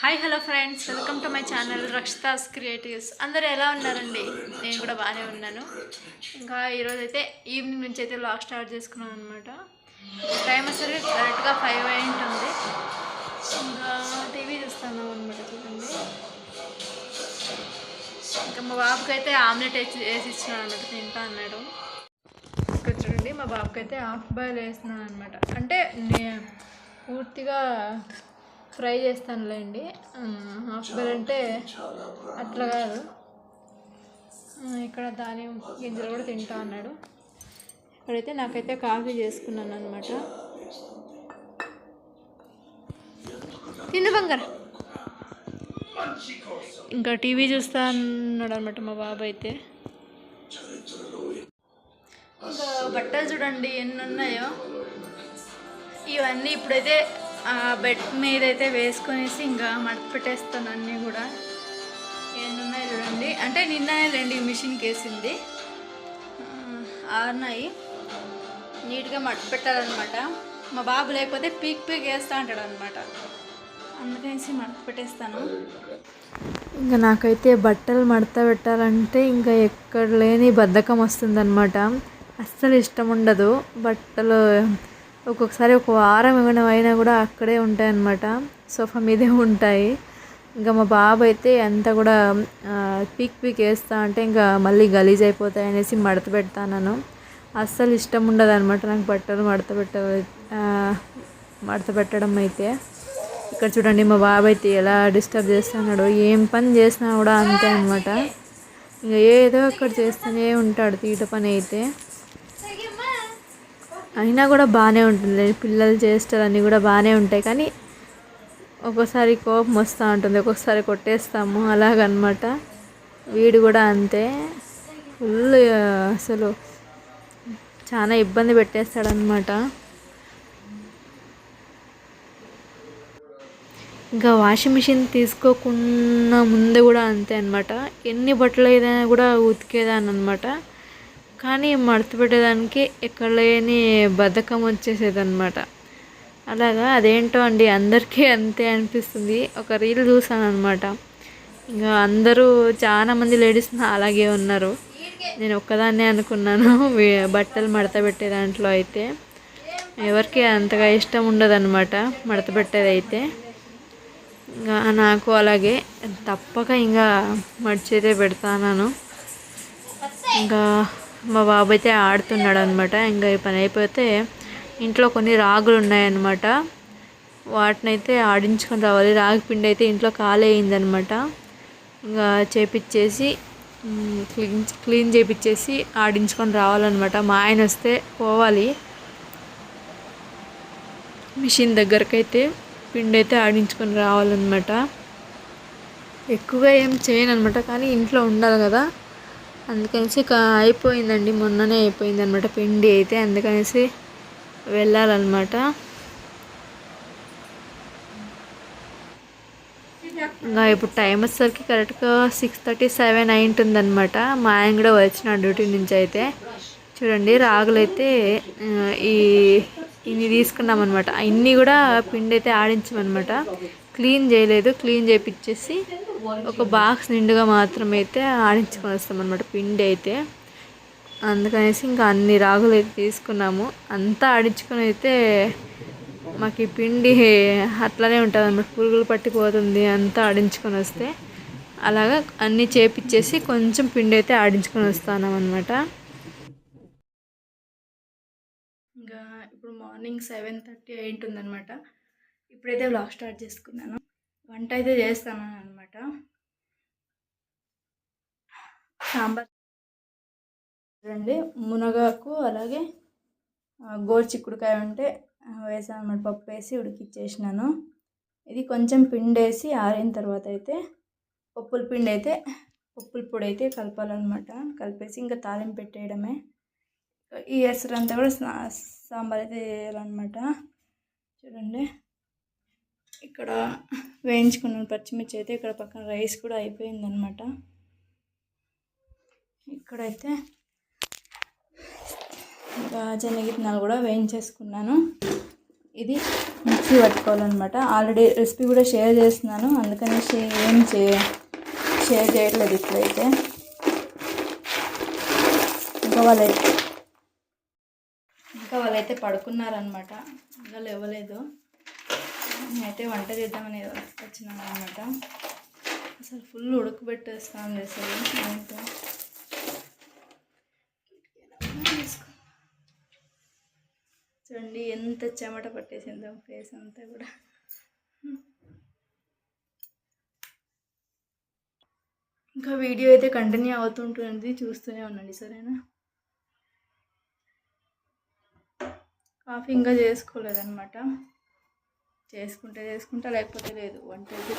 Hi hello friends welcome to my channel Rakshita's creatives అందరూ ఎలా ఉన్నారండి? నేను కూడా బాగానే ఉన్నాను. ఇంకా ఈరోజైతే అయితే ఈవినింగ్ నుంచి అయితే లాగ్ స్టార్ట్ చేసుకున్నాను అనమాట టైం వచ్చేసరికి కరెక్ట్గా ఫైవ్ అయి ఉంటుంది ఇంకా టీవీ చూస్తాను అనమాట చూడండి. ఇంకా మా బాబుకి అయితే ఆమ్లెట్ వేసి వేసి ఇచ్చినాను అనమాట తింటా అన్నాడు. ఇక్కడ చూడండి మా బాబుకి అయితే హాఫ్ బాయిల్ వేస్తున్నాను అనమాట అంటే పూర్తిగా ఫ్రై చేస్తానులేండి. హాఫ్ అంటే అట్లా కాదు. ఇక్కడ దానిమ్మ గింజలు కూడా తింటా అన్నాడు. ఇక్కడైతే నాకైతే కాఫీ చేసుకున్నాను అనమాట తిను బంగారు. ఇంకా టీవీ చూస్తా అన్నాడు అనమాట మా బాబు అయితే. ఇంకా బట్టలు చూడండి ఎన్ని ఉన్నాయో. ఇవన్నీ ఇప్పుడైతే బెడ్ మీద అయితే వేసుకొనేసి ఇంకా మడపెట్టేస్తాను అన్నీ కూడా. ఎన్ని ఉన్నాయి చూడండి. అంటే నిన్న రెండు మిషన్కి వేసింది ఆరున్నాయి నీట్గా మడతపెట్టాలన్నమాట మా బాబు లేకపోతే పీక్ పీక్ వేస్తూ ఉంటాడు అనమాట అందుకనేసి మడత పెట్టేస్తాను. ఇంకా నాకైతే బట్టలు మడత పెట్టాలంటే ఇంకా ఎక్కడ లేని బద్ధకం వస్తుందన్నమాట. అస్సలు ఇష్టం ఉండదు బట్టలు. ఒక్కొక్కసారి ఒక వారం ఏమైనా అయినా కూడా అక్కడే ఉంటాయి అన్నమాట సోఫా మీదే ఉంటాయి. ఇంకా మా బాబు అయితే అంతా కూడా పీక్ పీక్ వేస్తా అంటే ఇంకా మళ్ళీ గలీజ్ అయిపోతాయి అనేసి మడత పెడతాను అస్సలు ఇష్టం ఉండదు అనమాట నాకు బట్టలు మడత పెట్ట మడత పెట్టడం అయితే. ఇక్కడ చూడండి మా బాబు అయితే ఎలా డిస్టర్బ్ చేస్తున్నాడు ఏం పని చేసినా కూడా అంతే అనమాట ఇంకా ఏదో ఒకటి చేస్తూనే ఉంటాడు తీట పని అయితే. అయినా కూడా బాగానే ఉంటుంది. పిల్లలు చేష్టలన్నీ కూడా బాగానే ఉంటాయి. కానీ ఒక్కోసారి కోపం వస్తూ ఉంటుంది. ఒక్కొక్కసారి కొట్టేస్తాము. అలాగనమాట. వీడు కూడా అంతే. ఫుల్ అసలు చాలా ఇబ్బంది పెట్టేస్తాడనమాట. ఇంకా వాషింగ్ మిషన్ తీసుకోకుండా ముందు కూడా అంతే అనమాట. ఎన్ని బట్టలు ఏదైనా కూడా ఉతికేదాన్ని అనమాట కానీ మడత పెట్టేదానికి ఎక్కడ లేని బద్ధకం వచ్చేసేదన్నమాట. అలాగా అదేంటో అండి అందరికీ అంతే అనిపిస్తుంది. ఒక రీల్ చూసాను అనమాట ఇంకా అందరూ చాలామంది లేడీస్ అలాగే ఉన్నారు. నేను ఒక్కదాన్నే అనుకున్నాను బట్టలు మడత పెట్టే దాంట్లో అయితే. ఎవరికి అంతగా ఇష్టం ఉండదన్నమాట మడత పెట్టేది అయితే ఇంకా నాకు అలాగే తప్పక ఇంకా మడిచేదే పెడతాను ఇంకా మా బాబు అయితే ఆడుతున్నాడు అనమాట ఇంకా ఈ పని అయిపోతే ఇంట్లో కొన్ని రాగులు ఉన్నాయన్నమాట. వాటినైతే ఆడించుకొని రావాలి. రాగి పిండి అయితే ఇంట్లో ఖాళీ అయిందనమాట ఇంకా చేపిచ్చేసి క్లీన్ క్లీన్ చేపిచ్చేసి ఆడించుకొని రావాలన్నమాట. మా ఆయన వస్తే పోవాలి. మిషన్ దగ్గరకైతే పిండి అయితే ఆడించుకొని రావాలన్నమాట. ఎక్కువగా ఏం చేయను అనమాట కానీ ఇంట్లో ఉండాలి కదా. అందుకనేసి కా అయిపోయిందండి. మొన్ననే అయిపోయింది అనమాట పిండి అయితే. అందుకనేసి వెళ్ళాలన్నమాట. ఇంకా ఇప్పుడు టైం వచ్చేసరికి కరెక్ట్గా సిక్స్ థర్టీ సెవెన్ అయి ఉంటుందన్నమాట మా ఆయన కూడా వచ్చిన డ్యూటీ నుంచి అయితే. చూడండి రాగులైతే ఈ ఇన్ని తీసుకున్నాం అనమాట ఇన్ని కూడా పిండి అయితే ఆడించమనమాట క్లీన్ చేయలేదు. క్లీన్ చేయించేసి ఒక బాక్స్ నిండుగా మాత్రం అయితే ఆడించుకొని వస్తాం అనమాట పిండి అయితే. అందుకనేసి ఇంకా అన్ని రాగులు అయితే తీసుకున్నాము. అంతా ఆడించుకొని అయితే మాకు ఈ పిండి అట్లానే ఉంటుంది అనమాట పురుగులు పట్టిపోతుంది అంతా ఆడించుకొని వస్తే అలాగా అన్నీ చేపిచ్చేసి కొంచెం పిండి అయితే ఆడించుకొని వస్తాను అనమాట ఇంకా ఇప్పుడు మార్నింగ్ సెవెన్ థర్టీ అయి ఉంటుందన్నమాట ఇప్పుడైతే వ్లాగ్ స్టార్ట్ చేసుకున్నాను. వంట అయితే చేస్తాను అనమాట సాంబార్ చూడండి మునగాకు అలాగే ఆ, గోరు చిక్కుడుకాయ ఉంటే వేసాను అనమాట పప్పు వేసి ఉడికిచ్చేసినాను. ఇది కొంచెం పిండి వేసి ఆరిన తర్వాత అయితే పప్పుల పిండి అయితే పప్పుల పొడి అయితే కలపాలన్నమాట. కలిపేసి ఇంకా తాలింపు పెట్టేయడమే. ఈ ఎసరంతా కూడా సా- సాంబార్ అయితే వేయాలన్నమాట చూడండి. ఇక్కడ వేయించుకున్న పచ్చిమిర్చి అయితే ఇక్కడ పక్కన రైస్ కూడా అయిపోయిందనమాట ఇక్కడైతే ఇంకా శనగిత్తనాలు కూడా వేయించేసుకున్నాను. ఇది మిక్సీ పట్టుకోవాలన్నమాట. ఆల్రెడీ రెసిపీ కూడా షేర్ చేస్తున్నాను. అందుకని ఏం చే షేర్ చేయట్లేదు ఇప్పుడైతే. ఇంకా వాళ్ళైతే ఇంకా వాళ్ళైతే పడుకున్నారనమాట ఇంకా లేవలేదు. నేనైతే వంట చేద్దామని వచ్చినాను అనమాట అసలు ఫుల్ ఉడకబెట్టేస్తాను అసలు. ఏంటో. చూడండి ఎంత చెమట పట్టేసిందో ఫేస్ అంతా కూడా. ఇంకా వీడియో అయితే కంటిన్యూ అవుతుంటుంది చూస్తూనే ఉండండి సరేనా? కాఫీ ఇంకా చేసుకోలేదన్నమాట. చేసుకుంటే చేసుకుంటా లేకపోతే లేదు. వంట అయితే